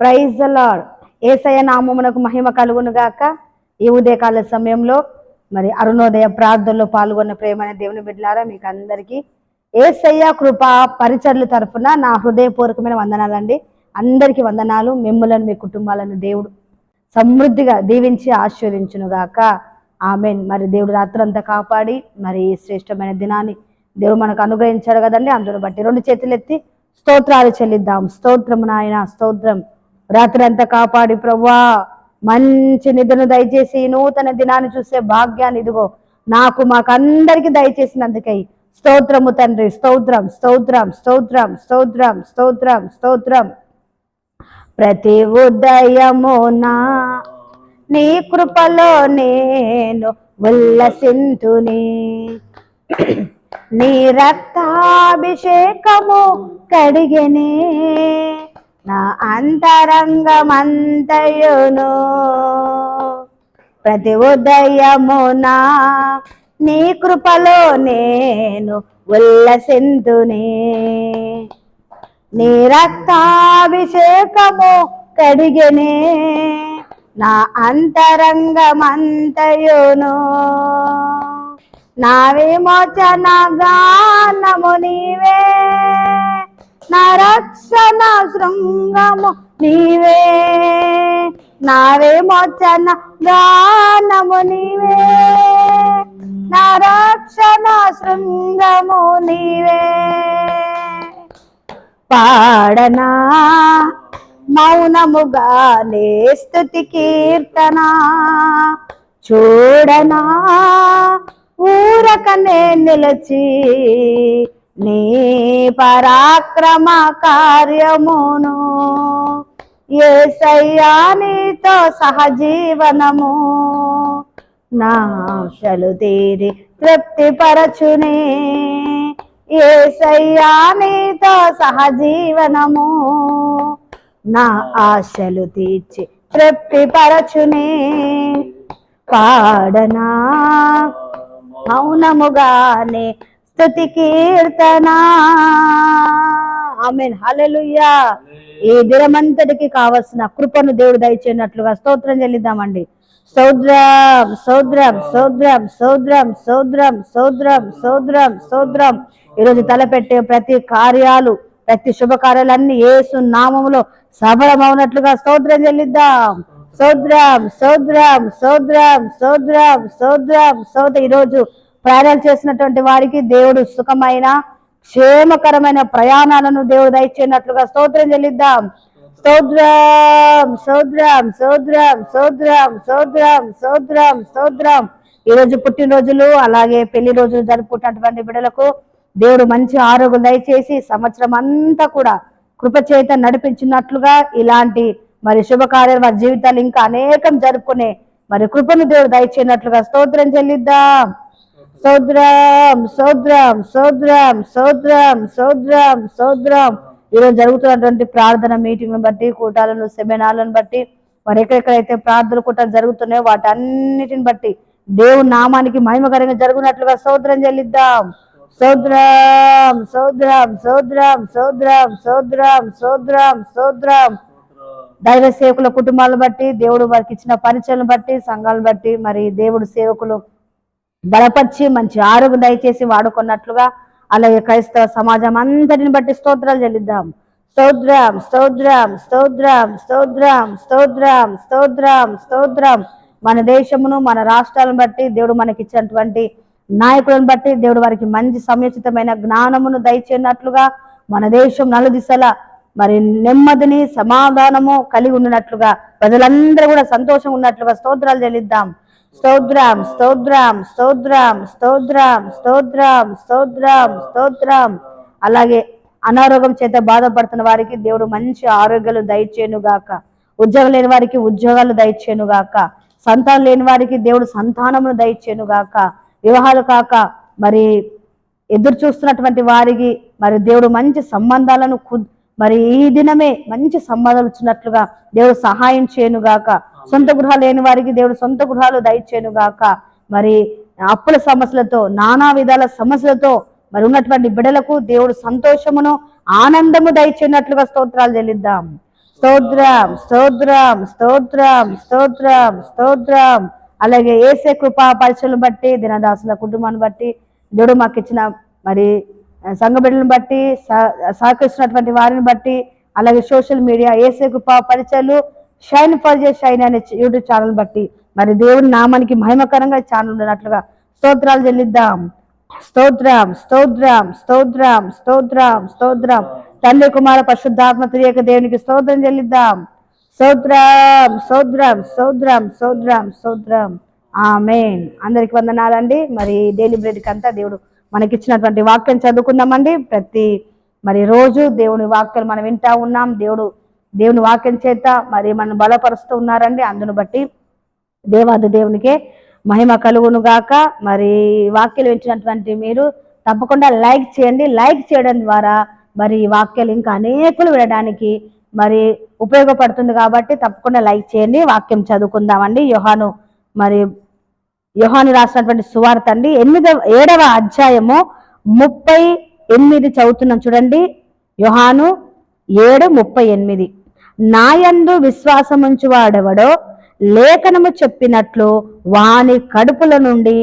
Praise the lord ఏసయ నామమునకు మహిమ కలుగును గాక. ఈ ఉదయకాల సమయంలో మరి అరుణోదయ ప్రార్థనలో పాల్గొన్న ప్రేమైన దేవుని బిడ్డలారా మీకు అందరికీ ఏసయ్య కృప పరిచర్ల తరఫున నా హృదయపూర్వకమైన వందనాలండి. అందరికీ వందనాలు. మిమ్మలను మీ కుటుంబాలను దేవుడు సమృద్ధిగా దీవించి ఆశీర్వించును గాక. ఆమెన్. మరి దేవుడు రాత్రంతా కాపాడి మరి శ్రేష్టమైన దినాన్ని దేవుడు మనకు అనుగ్రహించారు కదండి. అందును బట్టి రెండు చేతులు ఎత్తి స్తోత్రాలు చెల్లిద్దాం. స్తోత్రం నాయన స్తోత్రం. రాత్రి అంతా కాపాడి ప్రవ్వా. మంచి నిధును దయచేసి ఈ నూతన దినాన్ని చూసే భాగ్యాన్ని ఇదిగో. నాకు మాకందరికి దయచేసినందుకై స్తోత్రము తండ్రి. స్తోత్రం స్తోత్రం స్తోత్రం స్తోత్రం స్తోత్రం స్తోత్రం. ప్రతి ఉదయమునా నీ కృపలో నేను ఉల్లసింతుని. నీ రక్తాభిషేకము కడిగనే నా అంతరంగమంతయును. ప్రతి ఉదయమునా నీ కృపలో నేను ఉల్లసింతుని. నీ రక్తాభిషేకము కడిగనే నా అంతరంగమంతయును. నా విమోచన గానము నీవే. నా రక్షణ శృంగము నీవే నా విమోచన గానము నీవే. నా రక్షణ శృంగము నీవే. పాడనా మౌనముగానే స్థుతి కీర్తన. చూడనా ఊరకనే నిలచి నీ పరాక్రమ కార్యమును ఏసయ్యా నీతో సహజీవనము. నాశలు తీరి తృప్తిపరచునే. ఏసయ్యా నీతో సహజీవనము. నా ఆశలు తీర్చి తృప్తిపరచునే. పాడనా మౌనముగానే స్తుతి కీర్తన. ఆమెన్. హల్లెలూయా. ఈ దినమంతటికి కావలసిన కృపను దేవుడు దయచేయనట్లుగా స్తోత్రం చెల్లిద్దామండి. సౌద్రం సౌద్రం సౌద్రం సౌద్రం సౌద్రం సౌద్రం సౌద్రం సౌద్రం. ఈరోజు తలపెట్టే ప్రతి కార్యాలు ప్రతి శుభకార్యాలన్నీ ఏసు నామములో సఫలమవునట్లుగా స్తోత్రం చెల్లిద్దాం. సౌద్రం సౌద్రం సౌద్రం సౌద్రం సౌద్రం. సౌద ఈరోజు ప్రయాణాలు చేసినటువంటి వారికి దేవుడు సుఖమైన క్షేమకరమైన ప్రయాణాలను దేవుడు దయచేయనట్లుగా స్తోత్రం చెల్లిద్దాం. స్తోత్రం సౌద్రం సౌద్రం సౌద్రం సౌద్రం సౌద్రం ఈ రోజు పుట్టినరోజులు అలాగే పెళ్ళి రోజులు జరుపుకుంటున్నటువంటి బిడ్డలకు దేవుడు మంచి ఆరోగ్యం దయచేసి సంవత్సరం అంతా కూడా కృపచేత నడిపించినట్లుగా ఇలాంటి మరి శుభకార్యాలు వారి జీవితాలు ఇంకా అనేకం జరుపుకునే మరి కృపను దేవుడు దయచేయనట్లుగా స్తోత్రం చెల్లిద్దాం. సౌద్రం సౌద్రం సౌద్రం సౌద్రం సౌద్రం సౌద్రం ఈరోజు జరుగుతున్నటువంటి ప్రార్థన మీటింగ్లను బట్టి కూటాలను సెమినార్లను బట్టి మరి ఎక్కడెక్కడైతే ప్రార్థన కూటాలు జరుగుతున్నాయో వాటన్నిటిని బట్టి దేవుని నామానికి మహిమకరంగా జరుగునట్లుగా సౌద్రం చెల్లిద్దాం. సౌద్రం సౌద్రం సౌద్రం సౌద్రం సౌద్రం సౌద్రం సౌద్రం దైవ సేవకుల కుటుంబాలను బట్టి దేవుడు వారికి ఇచ్చిన పరిచయం బట్టి సంఘాలను బట్టి మరి దేవుడు సేవకులు బలపరిచి మంచి ఆరోగ్యం దయచేసి వాడుకున్నట్లుగా అలాగే క్రైస్తవ సమాజం అంతటిని బట్టి స్తోత్రాలు చెల్లిద్దాం. స్తోత్రం స్తోత్రం స్తోత్రం స్తోత్రం స్తోత్రం స్తోత్రం స్తోత్రం. మన దేశమును మన రాష్ట్రాలను బట్టి దేవుడు మనకి ఇచ్చినటువంటి నాయకులను బట్టి దేవుడు వారికి మంచి సముచితమైన జ్ఞానమును దయచేయనట్లుగా మన దేశం నలుదిశల మరి నెమ్మదిని సమాధానము కలిగి ఉన్నట్లుగా ప్రజలందరూ కూడా సంతోషం ఉన్నట్లుగా స్తోత్రాలు చెల్లిద్దాం. స్తోత్రం స్తోత్రం స్తోత్రం స్తోత్రం స్తోత్రం స్తోత్రం స్తోత్రం. అలాగే అనారోగ్యం చేత బాధపడుతున్న వారికి దేవుడు మంచి ఆరోగ్యాలు దయచేయను గాక ఉద్యోగం లేని వారికి ఉద్యోగాలు దయచేయను గాక సంతానం లేని వారికి దేవుడు సంతానమును దయచేయను గాక వివాహాలు కాక మరి ఎదురు చూస్తున్నటువంటి వారికి మరి దేవుడు మంచి సంబంధాలను కు- మరి ఈ దినమే మంచి సంబంధాలు ఇచ్చినట్లుగా దేవుడు సహాయం చేయను గాక సొంత గృహాలు లేని వారికి దేవుడు సొంత గృహాలు దయచేను గాక. మరి అప్పుల సమస్యలతో నానా విధాల సమస్యలతో మరి ఉన్నటువంటి బిడలకు దేవుడు సంతోషమును ఆనందము దయచేనట్లుగా స్తోత్రాలు చెల్లిద్దాం. స్తోత్రం స్తోత్రం స్తోత్రం స్తోత్రం స్తోత్రం. అలాగే ఏసే కృపా పరిచయలను బట్టి దినదాసుల కుటుంబాన్ని బట్టి దేవుడు మాకు ఇచ్చిన మరి సంఘ బిడ్డలను బట్టి సహ- సహకరిస్తున్నటువంటి వారిని బట్టి అలాగే సోషల్ మీడియా ఏసే కృపా పరిచయలు షైన్ ఫర్ జే షైన్ అనే యూట్యూబ్ ఛానల్ బట్టి మరి దేవుని నామానికి మహిమకరంగా ఛానల్ ఉన్నట్లుగా స్తోత్రాలు చెల్లిద్దాం. స్తోత్రం స్తోత్రం స్తోత్రం స్తోత్రం స్తోత్రం. తండ్రి కుమార పరిశుద్ధాత్మ త్రియేక దేవునికి స్తోత్రం చెల్లిద్దాం. స్తోత్రం స్తోత్రం స్తోత్రం స్తోత్రం స్తోత్రం. ఆమెన్ అందరికి వందనాలండి. మరి డైలీ బ్రెడ్కి అంతా దేవుడు మనకిచ్చినటువంటి వాక్యం చదువుకుందామండి. ప్రతి మరి రోజు దేవుని వాక్యాలు మనం వింటా ఉన్నాం. దేవుడు దేవుని వాక్యం చేత మరి మనం బలపరుస్తూ ఉన్నారండి? అందును బట్టి దేవాది దేవునికే మహిమ కలుగును గాక. మరి వాక్యాలు వింటున్నటువంటి మీరు తప్పకుండా లైక్ చేయండి. లైక్ చేయడం ద్వారా మరి ఈ వాక్యాలు ఇంకా అనేకులు వినడానికి మరి ఉపయోగపడుతుంది కాబట్టి తప్పకుండా లైక్ చేయండి. వాక్యం చదువుకుందామండి. యోహాను మరి యోహాను రాసినటువంటి సువార్త అండి. ఎనిమిదవ ఏడవ అధ్యాయము ముప్పై ఎనిమిది చదువుతున్నాం చూడండి. యోహాను ఏడు ముప్పై ఎనిమిది. నాయందు విశ్వాసముంచువాడెవడో లేఖనము చెప్పినట్లు వాని కడుపుల నుండి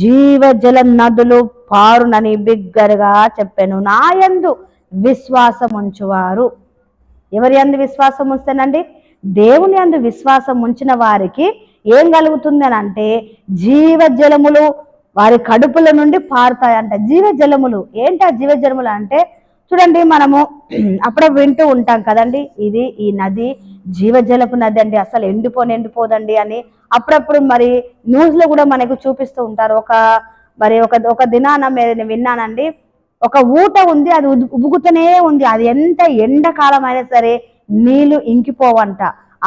జీవజల నదులు పారునని బిగ్గరగా చెప్పాను. నాయందు విశ్వాసం ఉంచువారు ఎవరి అందు విశ్వాసం ఉంస్తేనండి దేవుని అందు విశ్వాసం ఉంచిన వారికి ఏం కలుగుతుంది అంటే జీవజలములు వారి కడుపుల నుండి పారుతాయంట. జీవజలములు ఏంటి ఆ జీవజలములు అంటే చూడండి మనము అప్పుడే వింటూ ఉంటాం కదండి. ఇది ఈ నది జీవజలపు నది అండి. అసలు ఎండిపోని ఎండిపోదండి అని అప్పుడప్పుడు మరి న్యూస్లో కూడా మనకు చూపిస్తూ ఉంటారు. ఒక మరి ఒక ఒక దినాన మీద నేను విన్నానండి. ఒక ఊట ఉంది అది ఉబుగుతూనే ఉబుకుతూనే ఉంది. అది ఎంత ఎండాకాలం అయినా సరే నీళ్ళు ఇంకిపోవంట.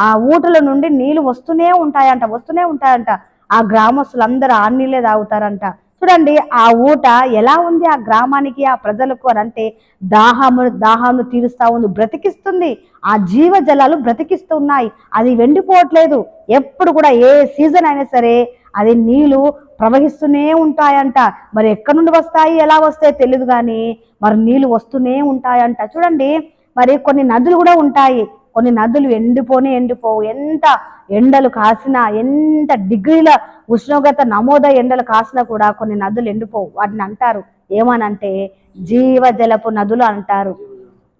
ఆ ఊటల నుండి నీళ్ళు వస్తూనే ఉంటాయంట వస్తూనే ఉంటాయంట. ఆ గ్రామస్తులందరూ ఆ నీళ్ళే తాగుతారంట. చూడండి ఆ ఊట ఎలా ఉంది? ఆ గ్రామానికి ఆ ప్రజలకు అని అంటే దాహము దాహాన్ని తీరుస్తా ఉంది బ్రతికిస్తుంది. ఆ జీవ జలాలు బ్రతికిస్తున్నాయి. అది వెండిపోవట్లేదు. ఎప్పుడు కూడా ఏ సీజన్ అయినా సరే అది నీళ్ళు ప్రవహిస్తూనే ఉంటాయంట. మరి ఎక్కడి నుండి వస్తాయి ఎలా వస్తాయో తెలియదు కానీ మరి నీళ్ళు వస్తూనే ఉంటాయంట. చూడండి మరి కొన్ని నదులు కూడా ఉంటాయి. కొన్ని నదులు ఎండిపోనే ఎండిపోవు. ఎంత ఎండలు కాసినా ఎంత డిగ్రీల ఉష్ణోగ్రత నమోద ఎండలు కాసినా కూడా కొన్ని నదులు ఎండిపోవు. వాటిని అంటారు. ఏమనంటే జీవజలపు నదులు అంటారు.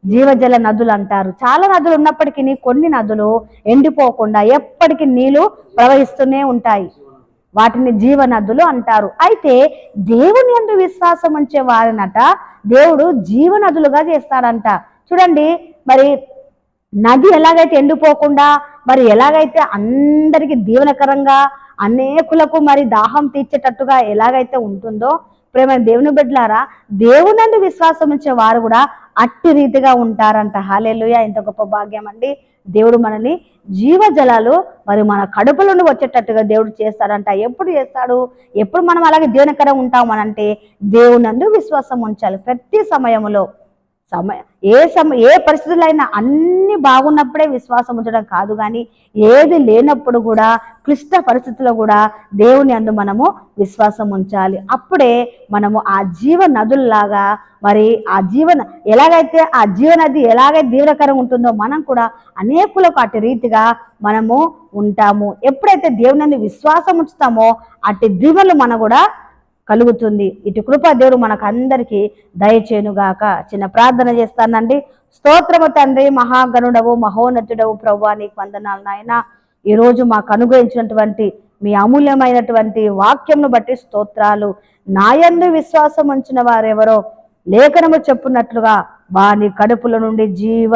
జీవజల నదులు అంటారు. చాలా నదులు ఉన్నప్పటికీ కొన్ని నదులు ఎండిపోకుండా ఎప్పటికీ నీళ్ళు ప్రవహిస్తూనే ఉంటాయి. వాటిని జీవ నదులు అంటారు. అయితే దేవుని యందు విశ్వాసం ఉంచే వారినట దేవుడు జీవ నదులుగా చేస్తాడంట. చూడండి మరి నది ఎలాగైతే ఎండిపోకుండా మరి ఎలాగైతే అందరికి దీవనకరంగా అనేకులకు మరి దాహం తీర్చేటట్టుగా ఎలాగైతే ఉంటుందో ప్రేమ దేవుని బిడ్డలారా దేవునందు విశ్వాసం ఉంచే వారు కూడా అట్టి రీతిగా ఉంటారంట. హాలేలుయ ఎంత గొప్ప భాగ్యం అండి. దేవుడు మనల్ని జీవజలాలు మరి మన కడుపుల నుండి వచ్చేటట్టుగా దేవుడు చేస్తాడంట. ఎప్పుడు చేస్తాడు? ఎప్పుడు మనం అలాగే దేవునికర ఉంటామనంటే దేవునందు విశ్వాసం ఉంచాలి. ప్రతి సమయంలో సమయ ఏ సమ ఏ పరిస్థితులైనా అన్ని బాగున్నప్పుడే విశ్వాసం ఉంచడం కాదు కానీ ఏది లేనప్పుడు కూడా క్లిష్ట పరిస్థితుల్లో కూడా దేవుని అందు మనము విశ్వాసం ఉంచాలి. అప్పుడే మనము ఆ జీవ నదుల్లాగా మరి ఆ జీవన ఎలాగైతే ఆ జీవనది ఎలాగైతే దీవ్రకరం ఉంటుందో మనం కూడా అనేకులకు అటు రీతిగా మనము ఉంటాము. ఎప్పుడైతే దేవుని అందు విశ్వాసం ఉంచుతామో అటు దీవెనలు మనం కూడా కలుగుతుంది. ఇటు కృప దేవుడు మనకు అందరికీ దయచేనుగాక చిన్న ప్రార్థన చేస్తానండి. స్తోత్రము తండ్రి మహాగణుడవు మహోన్నతుడవు ప్రభు నీకు వందనాలు నాయన. ఈ రోజు మాకు అనుగ్రహించినటువంటి మీ అమూల్యమైనటువంటి వాక్యంను బట్టి స్తోత్రాలు. నాయందు విశ్వాసం ఉంచిన వారెవరో లేఖనము చెప్పున్నట్లుగా వాని కడుపుల నుండి జీవ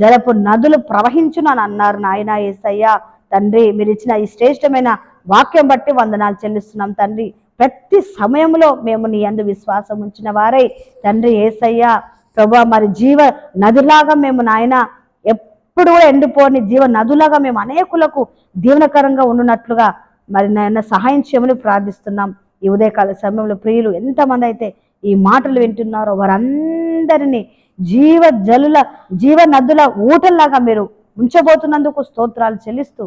జలపు నదులు ప్రవహించునని అన్నారు నాయన ఏసయ్య. తండ్రి మీరు ఇచ్చిన ఈ శ్రేష్టమైన వాక్యం బట్టి వందనాలు చెల్లిస్తున్నాం తండ్రి. ప్రతి సమయంలో మేము నీ అందు విశ్వాసం ఉంచిన వారై. తండ్రి ఏసయ్యా ప్రభా మరి జీవ నదిలాగా మేము నాయన ఎప్పుడు కూడా ఎండిపోని జీవ నదులాగా మేము అనేకులకు దీవనకరంగా ఉండునట్లుగా మరి నాయన సహాయం చేయమని ప్రార్థిస్తున్నాం. ఈ ఉదయకాల సమయంలో ప్రియులు ఎంతమంది అయితే ఈ మాటలు వింటున్నారో వారందరినీ జీవ జలుల జీవ నదుల ఊటల్లాగా మీరు ఉంచబోతున్నందుకు స్తోత్రాలు చెల్లిస్తూ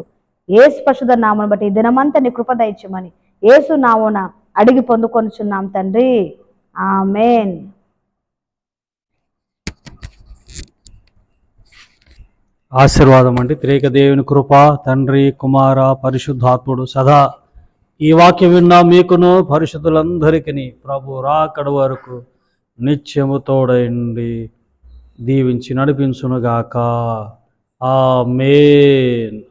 ఏసు పశుధ నామను బట్టి ఈ దినమంతా నీ కృప దయచేయమని ఏసు నామోనా అడిగి పొందుకొనుచున్నాం తండ్రి. ఆమెన్. ఆశీర్వాదం అండి. త్రేక దేవుని కృప తండ్రి కుమార పరిశుద్ధాత్ముడు సదా ఈ వాక్యం విన్నా మీకును పరిశుద్ధులందరికీ ప్రభు రాకడ వరకు నిత్యము తోడండి దీవించి నడిపించునుగాక. ఆ మేన్